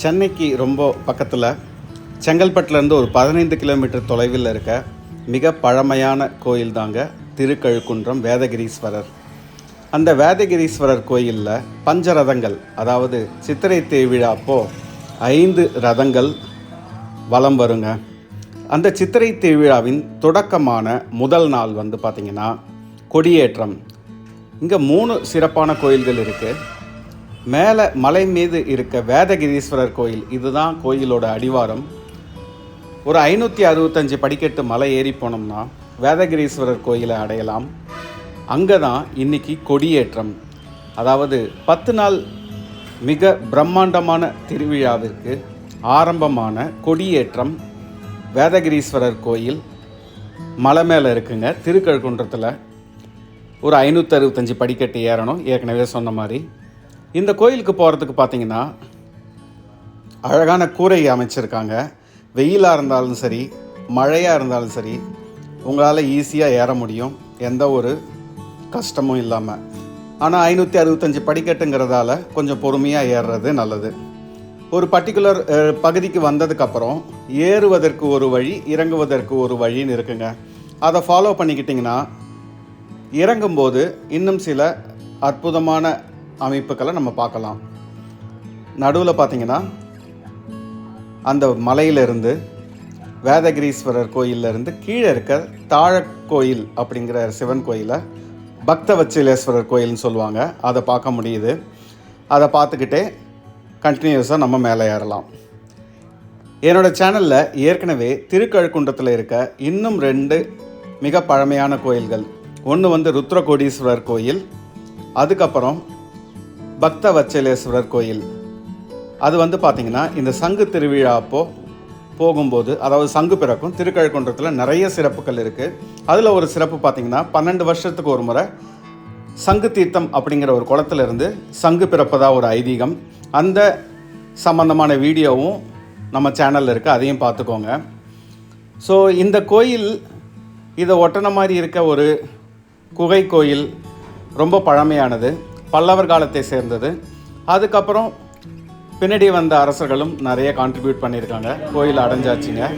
சென்னைக்கு ரொம்ப பக்கத்தில் செங்கல்பட்டுலேருந்து ஒரு பதினைந்து கிலோமீட்டர் தொலைவில் இருக்க மிக பழமையான கோயில் தாங்க திருக்கழுக்குன்றம் வேதகிரீஸ்வரர். அந்த வேதகிரீஸ்வரர் கோயிலில் பஞ்சரதங்கள் அதாவது சித்திரை திருவிழா அப்போ ஐந்து ரதங்கள் வலம் வருங்க. அந்த சித்திரை திருவிழாவின் தொடக்கமான முதல் நாள் வந்து பார்த்திங்கன்னா கொடியேற்றம். இங்கே மூணு சிறப்பான கோயில்கள் இருக்குது மேலே மலை மீது இருக்க வேதகிரீஸ்வரர் கோயில் இதுதான் கோயிலோட அடிவாரம். ஒரு ஐநூற்றி அறுபத்தஞ்சு படிக்கட்டு மலை ஏறி போனோம்னா வேதகிரீஸ்வரர் கோயிலை அடையலாம். அங்கே தான் இன்னைக்கு கொடியேற்றம். அதாவது பத்து நாள் மிக பிரம்மாண்டமான திருவிழாவிற்கு ஆரம்பமான கொடியேற்றம் வேதகிரீஸ்வரர் கோயில். மலை மேலே இருக்குங்க திருக்கழுக்குன்றத்தில். ஒரு ஐநூற்றி அறுபத்தஞ்சு படிக்கட்டு ஏறணும் ஏற்கனவே சொன்ன மாதிரி. இந்த கோயிலுக்கு போகிறதுக்கு பார்த்தீங்கன்னா அழகான கூரை அமைச்சிருக்காங்க. வெயிலாக இருந்தாலும் சரி மழையாக இருந்தாலும் சரி உங்களால் ஈஸியாக ஏற முடியும். எந்த ஒரு கஷ்டமும் இல்லாமல் ஆனால் ஐநூற்றி அறுபத்தஞ்சு படிக்கட்டுங்கிறதால கொஞ்சம் பொறுமையாக ஏறுறது நல்லது. ஒரு பர்டிகுலர் பகுதிக்கு வந்ததுக்கப்புறம் ஏறுவதற்கு ஒரு வழி இறங்குவதற்கு ஒரு வழின்னு இருக்குங்க. அதை ஃபாலோ பண்ணிக்கிட்டிங்கன்னா இறங்கும்போது இன்னும் சில அற்புதமான அமைப்புகளை நம்ம பார்க்கலாம். நடுவில் பார்த்தீங்கன்னா அந்த மலையிலிருந்து வேதகிரீஸ்வரர் கோயிலிருந்து கீழே இருக்க தாழக்கோயில் அப்படிங்கிற சிவன் கோயிலை பக்தவச்சலேஸ்வரர் கோயில்னு சொல்லுவாங்க. அதை பார்க்க முடியுது. அதை பார்த்துக்கிட்டே கண்டினியூஸாக நம்ம மேலே ஏறலாம். என்னோடய சேனலில் ஏற்கனவே திருக்கழுக்குன்றத்தில் இருக்க இன்னும் ரெண்டு மிக பழமையான கோயில்கள். ஒன்று வந்து ருத்ரகோடீஸ்வரர் கோயில். அதுக்கப்புறம் பக்த வச்சலேஸ்வரர் கோயில். அது வந்து பார்த்திங்கன்னா இந்த சங்கு திருவிழா அப்போது போகும்போது அதாவது சங்கு பிறக்கும் திருக்கழுக்குன்றத்தில் நிறைய சிறப்புகள் இருக்குது அதில் ஒரு சிறப்பு பார்த்திங்கன்னா பன்னெண்டு வருஷத்துக்கு ஒரு முறை சங்கு தீர்த்தம் அப்படிங்கிற ஒரு குளத்திலிருந்து சங்கு பிறப்பதாக ஒரு ஐதீகம். அந்த சம்பந்தமான வீடியோவும் நம்ம சேனலில் இருக்குது அதையும் பார்த்துக்கோங்க ஸோ இந்த கோயில் இதை ஒட்டின மாதிரி இருக்க ஒரு குகை கோயில் ரொம்ப பழமையானது. பல்லவர் காலத்தை சேர்ந்தது. அதுக்கப்புறம் பின்னாடி வந்த அரசர்களும் நிறைய கான்ட்ரிபியூட் பண்ணியிருக்காங்க. கோயில் அடைஞ்சாச்சுங்க.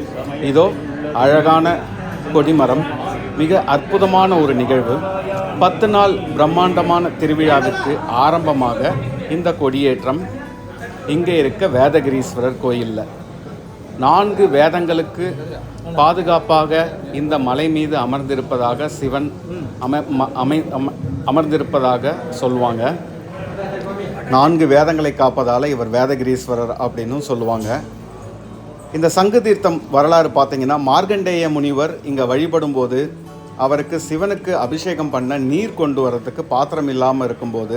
இதோ அழகான கொடிமரம். மிக அற்புதமான ஒரு நிகழ்வு. பத்து நாள் பிரம்மாண்டமான திருவிழாவிற்கு ஆரம்பமாக இந்த கொடியேற்றம் இங்கே இருக்க வேதகிரீஸ்வரர் கோயிலில். நான்கு வேதங்களுக்கு பாதுகாப்பாக இந்த மலை மீது அமர்ந்திருப்பதாக சிவன் அம ம- அமை அம- அமர்ந்திருப்பதாக சொல்லுவாங்க. நான்கு வேதங்களை காப்பதால் இவர் வேதகிரீஸ்வரர் அப்படின்னும் சொல்லுவாங்க. இந்த சங்கு தீர்த்தம் வரலாறு பார்த்தீங்கன்னா மார்கண்டேய முனிவர் இங்கே வழிபடும்போது அவருக்கு சிவனுக்கு அபிஷேகம் பண்ண நீர் கொண்டு வரதுக்கு பாத்திரம் இல்லாமல் இருக்கும்போது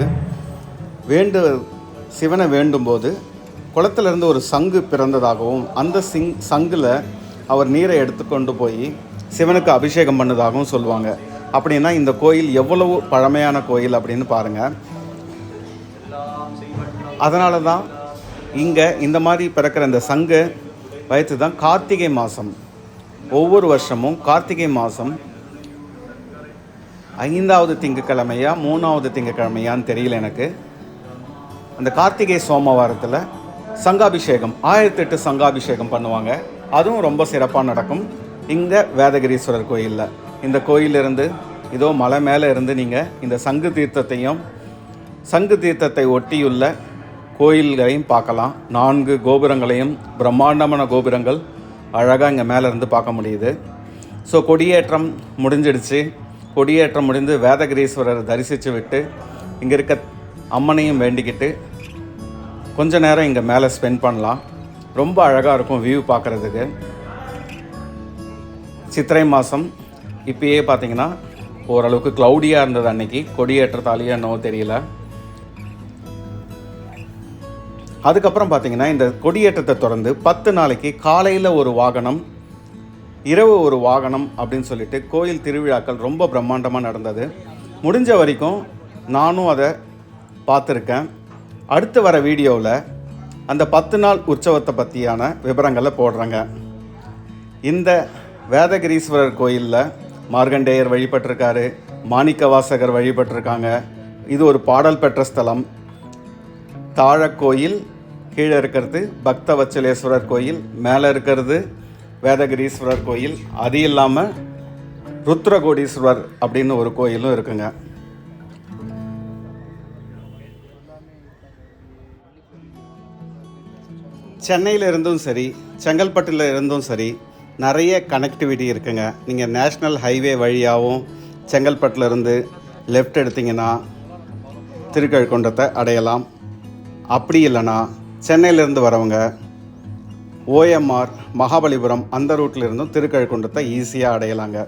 வேண்டு சிவனை வேண்டும்போது குளத்திலிருந்து ஒரு சங்கு பிறந்ததாகவும் அந்த சிங் சங்கில் அவர் நீரை எடுத்துக்கொண்டு போய் சிவனுக்கு அபிஷேகம் பண்ணதாகவும் சொல்லுவாங்க. அப்படின்னா இந்த கோயில் எவ்வளவு பழமையான கோயில் அப்படின்னு பாருங்கள் அதனால தான் இங்கே இந்த மாதிரி பிறக்கிற இந்த சங்கு வயிற்று தான் கார்த்திகை மாதம் ஒவ்வொரு வருஷமும் கார்த்திகை மாதம் ஐந்தாவது திங்கக்கிழமையா மூணாவது திங்கக்கிழமையான்னு தெரியல எனக்கு. அந்த கார்த்திகை சோமவாரத்தில் சங்காபிஷேகம் ஆயிரத்தெட்டு சங்காபிஷேகம் பண்ணுவாங்க. அதுவும் ரொம்ப சிறப்பாக நடக்கும். இங்கே வேதகிரீஸ்வரர் கோயிலில். இந்த கோயிலிருந்து இதோ மலை மேலே இருந்து நீங்கள் இந்த சங்கு தீர்த்தத்தையும் சங்கு தீர்த்தத்தை ஒட்டியுள்ள கோயில்களையும் பார்க்கலாம். நான்கு கோபுரங்களையும் பிரம்மாண்டமான கோபுரங்கள் அழகாக இங்கே மேலே இருந்து பார்க்க முடியுது. ஸோ கொடியேற்றம் முடிஞ்சிடுச்சு. கொடியேற்றம் முடிந்து வேதகிரீஸ்வரர் தரிசித்து விட்டு இங்கே இருக்க அம்மனையும் வேண்டிக்கிட்டு கொஞ்ச நேரம் இங்கே மேலே ஸ்பெண்ட் பண்ணலாம். ரொம்ப அழகாக இருக்கும் வியூ பார்க்குறதுக்கு. சித்திரை மாதம் இப்பயே பார்த்தீங்கன்னா ஓரளவுக்கு க்ளவுடியாக இருந்தது அன்னைக்கு. கொடியேற்றத்தாலேயே என்னவோ தெரியல. அதுக்கப்புறம் பார்த்தீங்கன்னா இந்த கொடியேற்றத்தை தொடர்ந்து பத்து நாளைக்கு காலையில் ஒரு வாகனம் இரவு ஒரு வாகனம் அப்படின்னு சொல்லிட்டு கோயில் திருவிழாக்கள் ரொம்ப பிரம்மாண்டமாக நடந்தது. முடிஞ்ச வரைக்கும் நானும் அதை பார்த்துருக்கேன். அடுத்து வர வீடியோவில் அந்த பத்து நாள் உற்சவத்தை பற்றியான விவரங்களை போடுறேங்க. இந்த வேதகிரீஸ்வரர் கோயிலில் மார்கண்டேயர் வழிபட்டிருக்காரு மாணிக்கவாசகர் வழிபட்டிருக்காங்க. இது ஒரு பாடல் பெற்ற ஸ்தலம். தாழக்கோயில் கீழே இருக்கிறது பக்தவச்சலேஸ்வரர் கோயில் மேலே இருக்கிறது வேதகிரீஸ்வரர் கோயில். அது இல்லாமல் ருத்ரகோடீஸ்வரர் அப்படின்னு ஒரு கோயிலும் இருக்குங்க. சென்னையில் இருந்தும் சரி செங்கல்பட்டில் இருந்தும் சரி நிறைய கனெக்டிவிட்டி இருக்குங்க. நீங்கள் நேஷ்னல் ஹைவே வழியாகவும் செங்கல்பட்டில் இருந்து லெஃப்ட் எடுத்தீங்கன்னா திருக்கழுக்குன்றத்தை அடையலாம். அப்படி இல்லைன்னா சென்னையிலேருந்து வரவங்க ஓஎம்ஆர் மகாபலிபுரம் அந்த ரூட்டில் இருந்தும் திருக்கழுக்குன்றத்தை ஈஸியாக அடையலாங்க.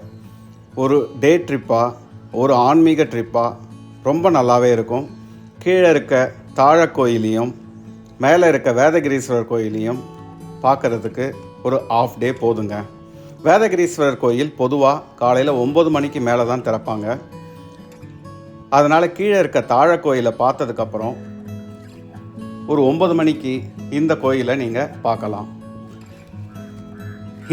ஒரு டே ட்ரிப்பாக ஒரு ஆன்மீக ட்ரிப்பாக ரொம்ப நல்லாவே இருக்கும். கீழே இருக்க தாழக் கோயிலையும் மேலே இருக்க வேதகிரீஸ்வரர் கோயிலையும் பார்க்குறதுக்கு ஒரு ஆஃப் டே போதுங்க. வேதகிரீஸ்வரர் கோயில் பொதுவாக காலையில் ஒம்பது மணிக்கு மேலே தான் திறப்பாங்க. அதனால் கீழே இருக்க தாழ கோயிலை பார்த்ததுக்கப்புறம் ஒரு ஒம்பது மணிக்கு இந்த கோயிலை நீங்கள் பார்க்கலாம்.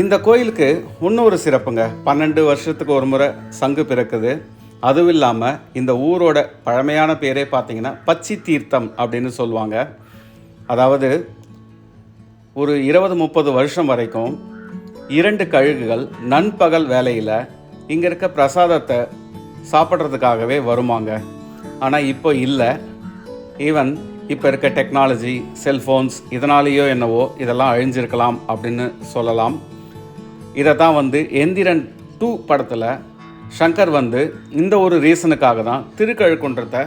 இந்த கோயிலுக்கு இன்னொரு சிறப்புங்க. பன்னெண்டு வருஷத்துக்கு ஒரு முறை சங்கு பிறக்குது. அதுவும் இல்லாமல் இந்த ஊரோட பழமையான பேரே பார்த்தீங்கன்னா பச்சி தீர்த்தம் அப்படின்னு சொல்லுவாங்க. அதாவது ஒரு இருபது முப்பது வருஷம் வரைக்கும் இரண்டு கழுகுகள் நண்பகல் வேலையில் இங்கே இருக்க பிரசாதத்தை சாப்பிட்றதுக்காகவே வருமாங்க. ஆனால் இப்போ இல்லை. ஈவன் இப்போ இருக்க டெக்னாலஜி செல்ஃபோன்ஸ் இதனாலேயோ என்னவோ இதெல்லாம் அழிஞ்சிருக்கலாம் அப்படின்னு சொல்லலாம். இதை தான் வந்து எந்திரன் டூ படத்தில் ஷங்கர் வந்து இந்த ஒரு ரீசனுக்காக தான் திருக்கழுக்குன்றத்தை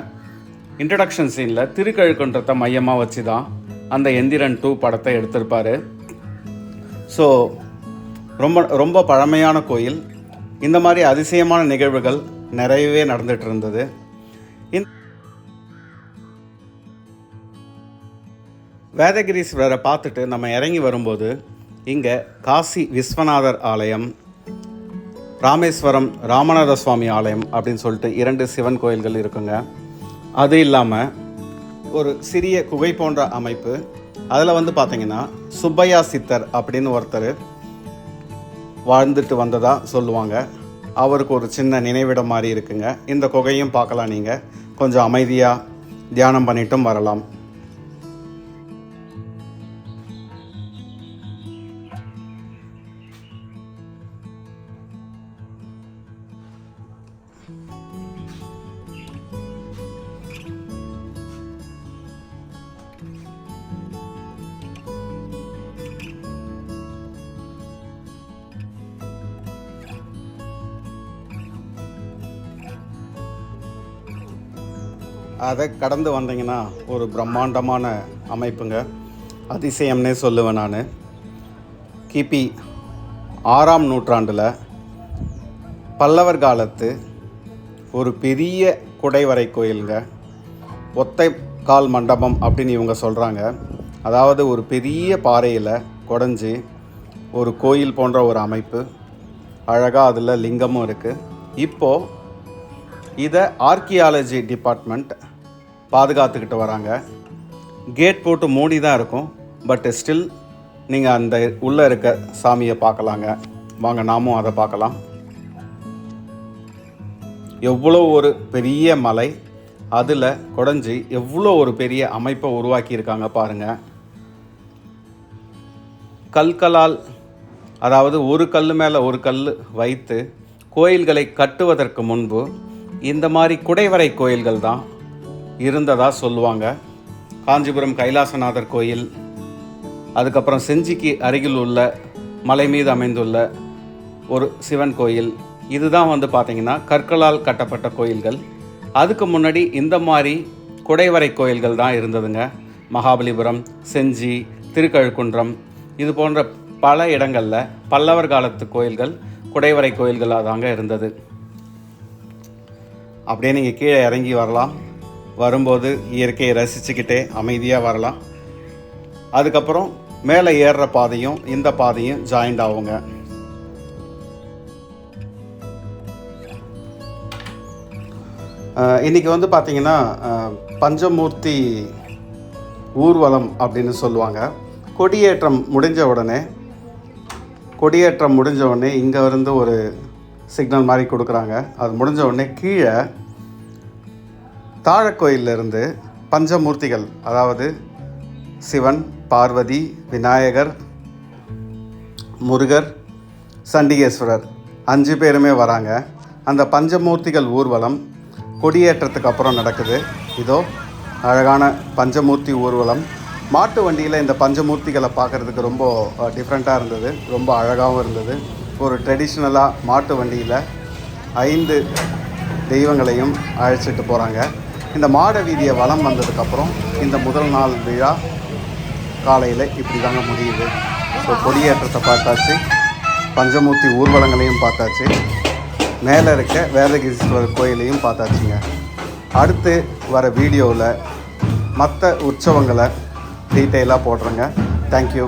இன்ட்ரடக்ஷன் சீனில் திருக்கழுக்குன்றத்தை மையமாக வச்சு தான் அந்த எந்திரன் டூ படத்தை எடுத்திருப்பார். ஸோ ரொம்ப ரொம்ப பழமையான கோயில். இந்த மாதிரி அதிசயமான நிகழ்வுகள் நிறையவே நடந்துட்டு இருந்தது. வேதகிரீஸ்வரரை பார்த்துட்டு நம்ம இறங்கி வரும்போது இங்கே காசி விஸ்வநாதர் ஆலயம் ராமேஸ்வரம் ராமநாத சுவாமி ஆலயம் அப்படின்னு சொல்லிட்டு இரண்டு சிவன் கோயில்கள் இருக்குங்க. அது இல்லாமல் ஒரு சிறிய குகை போன்ற அமைப்பு. அதில் வந்து பார்த்தீங்கன்னா சுப்பையா சித்தர் அப்படின்னு ஒருத்தர் வாழ்ந்துட்டு வந்ததாக சொல்லுவாங்க. அவருக்கு ஒரு சின்ன நினைவிடம் மாதிரி இருக்குங்க. இந்த குகையும் பார்க்கலாம் நீங்கள் கொஞ்சம் அமைதியாக தியானம் பண்ணிட்டும் வரலாம். அதை கடந்து வந்தீங்கன்னா ஒரு பிரம்மாண்டமான அமைப்புங்க. அதிசயம்னே சொல்லுவேன் நான். கிபி ஆறாம் நூற்றாண்டில் பல்லவர் காலத்து ஒரு பெரிய குடைவரை கோயிலுங்க. ஒத்தை கால் மண்டபம் அப்படின்னு இவங்க சொல்கிறாங்க அதாவது ஒரு பெரிய பாறையில் குடஞ்சி ஒரு கோயில் போன்ற ஒரு அமைப்பு. அழகாக அதில் லிங்கமும் இருக்குது இப்போது இதை ஆர்கியாலஜி டிபார்ட்மெண்ட் பாதுகாத்துக்கிட்டு வராங்க. கேட் போட்டு மூடி தான் இருக்கும். பட் ஸ்டில் நீங்கள் அந்த உள்ளே இருக்க சாமியை பார்க்கலாங்க. வாங்க நாமும் அதை பார்க்கலாம். எவ்வளோ ஒரு பெரிய மலை. அதில் குடஞ்சி எவ்வளோ ஒரு பெரிய அமைப்பை உருவாக்கியிருக்காங்க பாருங்கள் கல்களால் அதாவது ஒரு கல் மேலே ஒரு கல் வைத்து கோயில்களை கட்டுவதற்கு முன்பு இந்த மாதிரி குடைவரை கோயில்கள் தான். இருந்ததாக சொல்லுவாங்க. காஞ்சிபுரம் கைலாசநாதர் கோயில் அதுக்கப்புறம் செஞ்சிக்கு அருகில் உள்ள மலை மீது அமைந்துள்ள ஒரு சிவன் கோயில். இதுதான் வந்து பார்த்திங்கன்னா கற்களால் கட்டப்பட்ட கோயில்கள். அதுக்கு முன்னாடி இந்த மாதிரி குடைவரை கோயில்கள் தான் இருந்ததுங்க. மகாபலிபுரம் செஞ்சி திருக்கழுக்குன்றம் இது போன்ற பல இடங்களில் பல்லவர் காலத்து கோயில்கள் குடைவரை கோயில்களாக தாங்க இருந்தது. அப்படியே நீங்கள் கீழே இறங்கி வரலாம். வரும்போது இயற்கையை ரசிச்சுக்கிட்டே அமைதியாக வரலாம். அதுக்கப்புறம் மேலே ஏறுற பாதையும் இந்த பாதையும் ஜாயிண்ட் ஆகுங்க. இன்றைக்கி இன்னைக்கு வந்து பார்த்திங்கன்னா பஞ்சமூர்த்தி ஊர்வலம் அப்படின்னு சொல்லுவாங்க. கொடியேற்றம் முடிஞ்ச உடனே கொடியேற்றம் முடிஞ்ச உடனே இங்கே இருந்து ஒரு சிக்னல் மாதிரி கொடுக்குறாங்க. அது முடிஞ்ச உடனே கீழே தாழக்கோயிலிருந்து பஞ்சமூர்த்திகள் அதாவது சிவன் பார்வதி விநாயகர் முருகர் சண்டிகேஸ்வரர் அஞ்சு பேருமே வராங்க. அந்த பஞ்சமூர்த்திகள் ஊர்வலம் கொடியேற்றத்துக்கு அப்புறம் நடக்குது. இதோ அழகான பஞ்சமூர்த்தி ஊர்வலம். மாட்டு வண்டியில் இந்த பஞ்சமூர்த்திகளை பார்க்குறதுக்கு ரொம்ப டிஃப்ரெண்ட்டாக இருந்தது. ரொம்ப அழகாகவும் இருந்தது. ஒரு ட்ரெடிஷ்னலாக மாட்டு வண்டியில் ஐந்து தெய்வங்களையும் அழைச்சிட்டு போகிறாங்க இந்த மாட வீதியை வளம் வந்ததுக்கப்புறம் இந்த முதல் நாள் விழா காலையில் இப்படி தாங்க முடியுது. ஸோ கொடியேற்றத்தை பார்த்தாச்சு. பஞ்சமூர்த்தி ஊர்வலங்களையும் பார்த்தாச்சு. மேலே இருக்க வேதகிரீஸ்வரர் கோயிலையும் பார்த்தாச்சுங்க. அடுத்து வர வீடியோவில் மற்ற உற்சவங்களை டீட்டெயிலாக போடுறேங்க. தேங்க்யூ